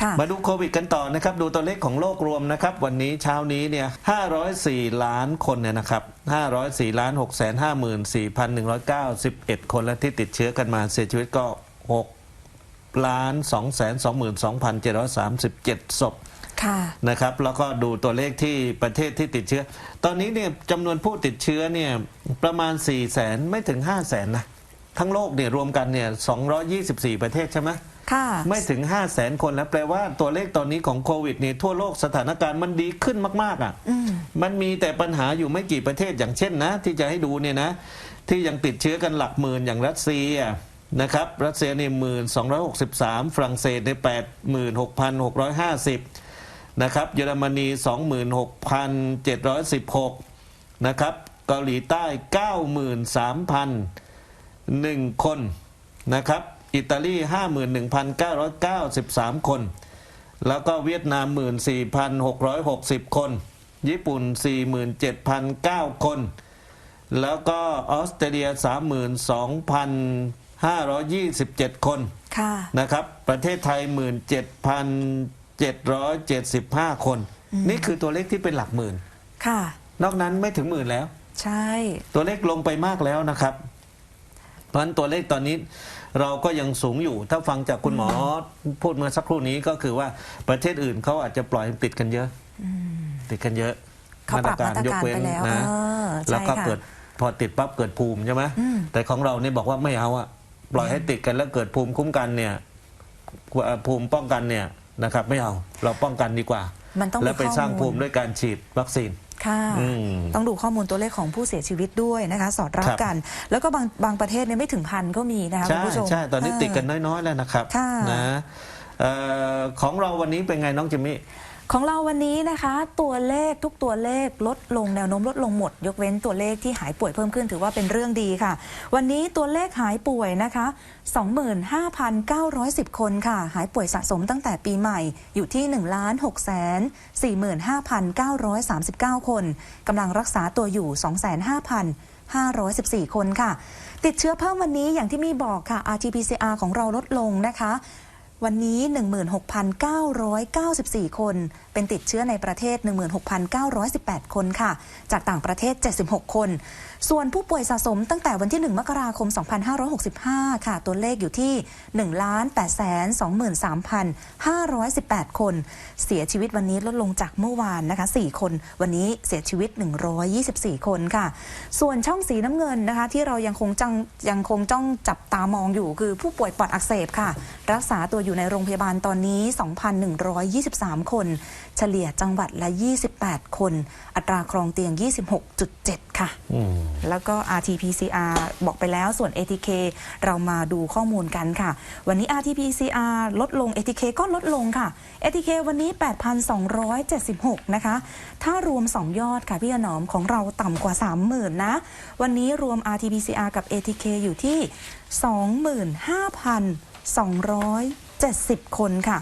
ค่ะมาดูโควิดกันต่อนะครับ ดูตัวเลขของโลกรวมนะครับ วันนี้เช้านี้เนี่ย 504 ล้านคนเนี่ยนะครับ 504 ล้าน 6 5 4 1 9 1 คนและที่ติดเชื้อกันมาเสียชีวิตก็ 6 ล้าน 2 2 2 7 3 7 ศพค่ะนะครับ แล้วก็ดูตัวเลขที่ประเทศที่ติดเชื้อ ตอนนี้เนี่ยจำนวนผู้ติดเชื้อเนี่ยประมาณ 4 0 0แสนไม่ถึง 5 0 0แสนนะ ทั้งโลกเนี่ยรวมกันเนี่ย 224 ประเทศใช่ไหมค่ะ ไม่ถึง 5 0 0แสนคนแล้วแปลว่าตัวเลขตอนนี้ของโควิดนี่ทั่วโลกสถานการณ์มันดีขึ้นมากๆอะอืมมันมีแต่ปัญหาอยู่ไม่กี่ประเทศอย่างเช่นนะ ที่จะให้ดูเนี่ยนะ ที่ยังติดเชื้อกันหลักหมื่นอย่างรัสเซียนะครับรัสเซียเนี่ยหมื่นสองร้อยหกสิบสามฝรั่งเศสในแปดหมื่นหกพันหกร้อยห้าสิบนะครับเยอรมนีสองหมื่นหกพันเจ็ดร้อยสิบหกนะครับเกาหลีใต้เก้าหมื่นสามพันหนึ่งคนนะครับ อิตาลี 51,993 คน แล้วก็เวียดนาม 14,660 คน ญี่ปุ่น 47,009 คน แล้วก็ออสเตรเลีย 32,527 คนค่ะนะครับ ประเทศไทย 17,775 คน นี่คือตัวเลขที่เป็นหลักหมื่น ค่ะ นอกนั้นไม่ถึงหมื่นแล้ว ใช่ ตัวเลขลงไปมากแล้วนะครับ เพราะฉะนั้นตัวเลขตอนนี้ เราก็ยังสูงอยู่ ถ้าฟังจากคุณหมอพูดเมื่อสักครู่นี้ก็คือว่าประเทศอื่นเขาอาจจะปล่อยให้ติดกันเยอะติดกันเยอะเขาปรับมาตรการไปแล้วนะเออใช่แล้วก็ค่ะเกิดพอติดปั๊บเกิดภูมิใช่ไหมอืมแต่ของเราเนี่ยบอกว่าไม่เอาอะปล่อยให้ติดกันแล้วเกิดภูมิคุ้มกันเนี่ยภูมิป้องกันเนี่ยนะครับ ไม่เอาเราป้องกันดีกว่ามันต้องมีแล้วไปสร้างข้อมูลภูมิด้วยการฉีดวัคซีน ค่ะ อืม ต้องดูข้อมูลตัวเลขของผู้เสียชีวิตด้วยนะคะ สอดรับครับ กัน แล้วก็บางบางประเทศเนี่ยไม่ถึงพันก็มีนะคะคุใช่ณผู้ชม ใช่ตอนนี้เติดกันน้อย ๆ แล้วนะครับค่ะ นะเอ่อของเราวันนี้เป็นไงน้องจิมมี่ ของเราวันนี้นะคะ ตัวเลขทุกตัวเลขลดลงแนวโน้มลดลงหมด ยกเว้นตัวเลขที่หายป่วยเพิ่มขึ้นถือว่าเป็นเรื่องดีค่ะ วันนี้ตัวเลขหายป่วยนะคะ 25,910 คนค่ะ หายป่วยสะสมตั้งแต่ปีใหม่อยู่ที่ 1 6 45,939 คนกำลังรักษาตัวอยู่ 25,514 คนค่ะ ติดเชื้อเพิ่มวันนี้อย่างที่มีบอกค่ะ RT-PCR ของเราลดลงนะคะ วันนี้ 16,994 คน เป็นติดเชื้อในประเทศ 16,918 คนค่ะ จากต่างประเทศ 76 คน ส่วนผู้ป่วยสะสมตั้งแต่วันที่ 1 มกราคม 2565 ค่ะ ตัวเลขอยู่ที่ 1,823,518 คน เสียชีวิตวันนี้ลดลงจากเมื่อวานนะคะ 4 คน วันนี้เสียชีวิต 124 คนค่ะ ส่วนช่องสีน้ำเงินนะคะ ที่เรายังคงจังยังคงจ้องจับตามองอยู่คือผู้ป่วยปอดอักเสบค่ะ รักษาตัวอยู่ในโรงพยาบาลตอนนี้ 2,123 คน เฉลี่ยจังหวัดละ 28 คน อัตราครองเตียง 26.7 ค่ะอืมแล้วก็ RT-PCR บอกไปแล้วส่วน ATK เรามาดูข้อมูลกันค่ะ วันนี้ RT-PCR ลดลง ATK ก็ลดลงค่ะ ATK วันนี้ 8,276 นะคะ ถ้ารวม 2 ยอดค่ะพี่หนอมของเราต่ำกว่า 30,000 นะ วันนี้รวม RT-PCR กับ ATK อยู่ที่ 25,270 คนค่ะ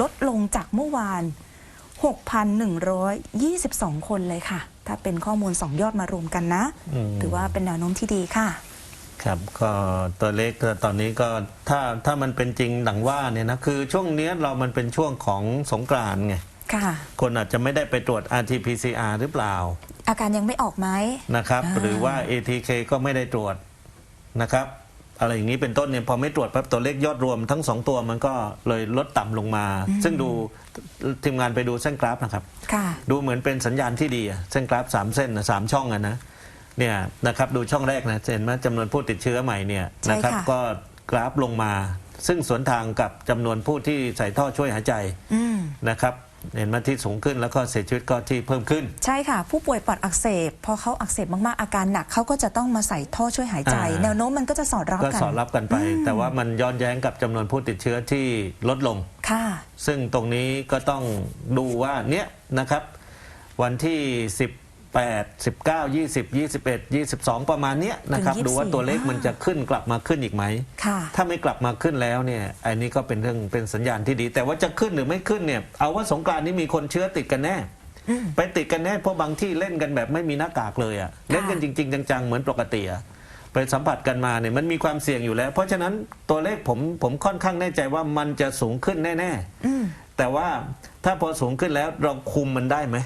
ลดลงจากเมื่อวาน 6,122 คนเลยค่ะ ถ้าเป็นข้อมูล 2 ยอดมารวมกันนะ อืม ถือว่าเป็นแนวโน้มที่ดีค่ะ ครับก็ตัวเลขก็ตอนนี้ก็ถ้าถ้ามันเป็นจริงดังว่าเนี่ยนะคือช่วงเนี้ยเรามันเป็นช่วงของสงกรานต์ไงค่ะ คนอาจจะไม่ได้ไปตรวจ RT-PCR หรือเปล่าอาการยังไม่ออกไหม นะครับ อ่า หรือว่า ATK ก็ไม่ได้ตรวจนะครับ อะไรอย่างนี้เป็นต้นเนี่ยพอไม่ตรวจปั๊บตัวเลขยอดรวมทั้งสองตัวมันก็เลยลดต่ำลงมา ซึ่งดูทีมงานไปดูเส้นกราฟนะครับค่ะดูเหมือนเป็นสัญญาณที่ดีอะเส้นกราฟสามเส้นนะสามช่องอะนะเนี่ยนะครับดูช่องแรกนะเห็นไหมจำนวนผู้ติดเชื้อใหม่เนี่ยใช่นะครับค่ะก็กราฟลงมา ซึ่งสวนทางกับจำนวนผู้ที่ใส่ท่อช่วยหายใจอืมนะครับ เห็นไหมที่สูงขึ้นแล้วก็เสียชีวิตก็ที่เพิ่มขึ้น ใช่ค่ะ ผู้ป่วยปอดอักเสบ พอเขาอักเสบมาก ๆ อาการหนักเขาก็จะต้องมาใส่ท่อช่วยหายใจ อ่า แนวโน้มมันก็จะสอดรับก็กัน สอดรับกันไป แต่ว่ามันย้อนแย้งกับจำนวนผู้ติดเชื้อที่ลดลง ค่ะ ซึ่งตรงนี้ก็ต้องดูว่าเนี่ยนะครับ วันที่ 18 19 20 21 22 ประมาณเนี้ยนะครับถึง24ดูว่าตัวเลขมันจะขึ้นกลับมาขึ้นอีกไหม ค่ะถ้าไม่กลับมาขึ้นแล้วเนี่ยอันนี้ก็เป็นเรื่องเป็นสัญญาณที่ดี แต่ว่าจะขึ้นหรือไม่ขึ้นเนี่ยเอาว่าสงกรานต์นี้มีคนเชื้อติดกันแน่อืมไปติดกันแน่เพราะบางที่เล่นกันแบบไม่มีหน้ากากเลยอะเล่นกันจริง ๆ จังๆเหมือนปกติอะไปสัมผัสกันมาเนี่ยมันมีความเสี่ยงอยู่แล้ว เพราะฉะนั้นตัวเลขผมผมค่อนข้างแน่ใจว่ามันจะสูงขึ้นแน่ๆอืมแต่แต่ว่าถ้าพอสูงขึ้นแล้วเราคุมมันได้ไหม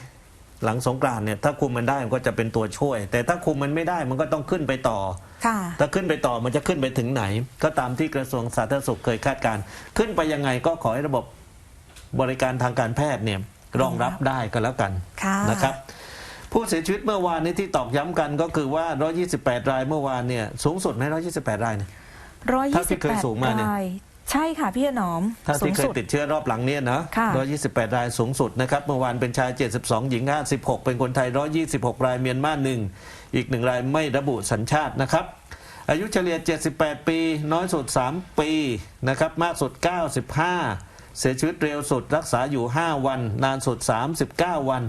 หลังสงกรานต์เนี่ยถ้าคุมมันได้มันก็จะเป็นตัวช่วย แต่ถ้าคุมมันไม่ได้มันก็ต้องขึ้นไปต่อ ค่ะถ้าขึ้นไปต่อมันจะขึ้นไปถึงไหน ก็ตามที่กระทรวงสาธารณสุขเคยคาดการณ์ขึ้นไปยังไงก็ขอให้ระบบบริการทางการแพทย์เนี่ยรองรับได้ก็แล้วกันค่ะนะครับ ผู้เสียชีวิตเมื่อวานนี้ที่ตอกย้ำกันก็คือว่า 128 รายเมื่อวานเนี่ยสูงสุดไหม128 รายเนี่ย ร้อยเท่ายี่ที่สิบเคแปยดสูงมาเนี่ย ราย ใช่ค่ะพี่หนอมถ้าสูที่งเคยสุด ติดเชื้อรอบหลังเนี่ยนะค่ะ 128 รายสูงสุดนะครับ เมื่อวานเป็นชาย 72 หญิง 56 เป็นคนไทย 126 รายเมียนมาหนึ่ง อีกหนึ่งรายไม่ระบุสัญชาตินะครับ อายุเฉลี่ย 78 ปี น้อยสุด 3 ปีนะครับ มากสุด 95 เสียชีวิตเร็วสุดรักษาอยู่ 5 วัน นานสุด 39 วัน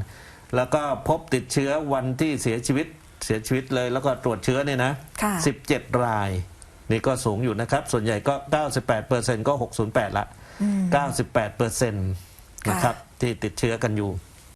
แล้วก็พบติดเชื้อวันที่เสียชีวิตเสียชีวิตเลย แล้วก็ตรวจเชื้อเนี่ยนะ ค่ะ 17 ราย นี่ก็สูงอยู่นะครับ ส่วนใหญ่ก็ 98เปอร์เซ็นต์ก็ 608 ละ 98เปอร์เซ็นต์นะครับที่ติดเชื้อกันอยู่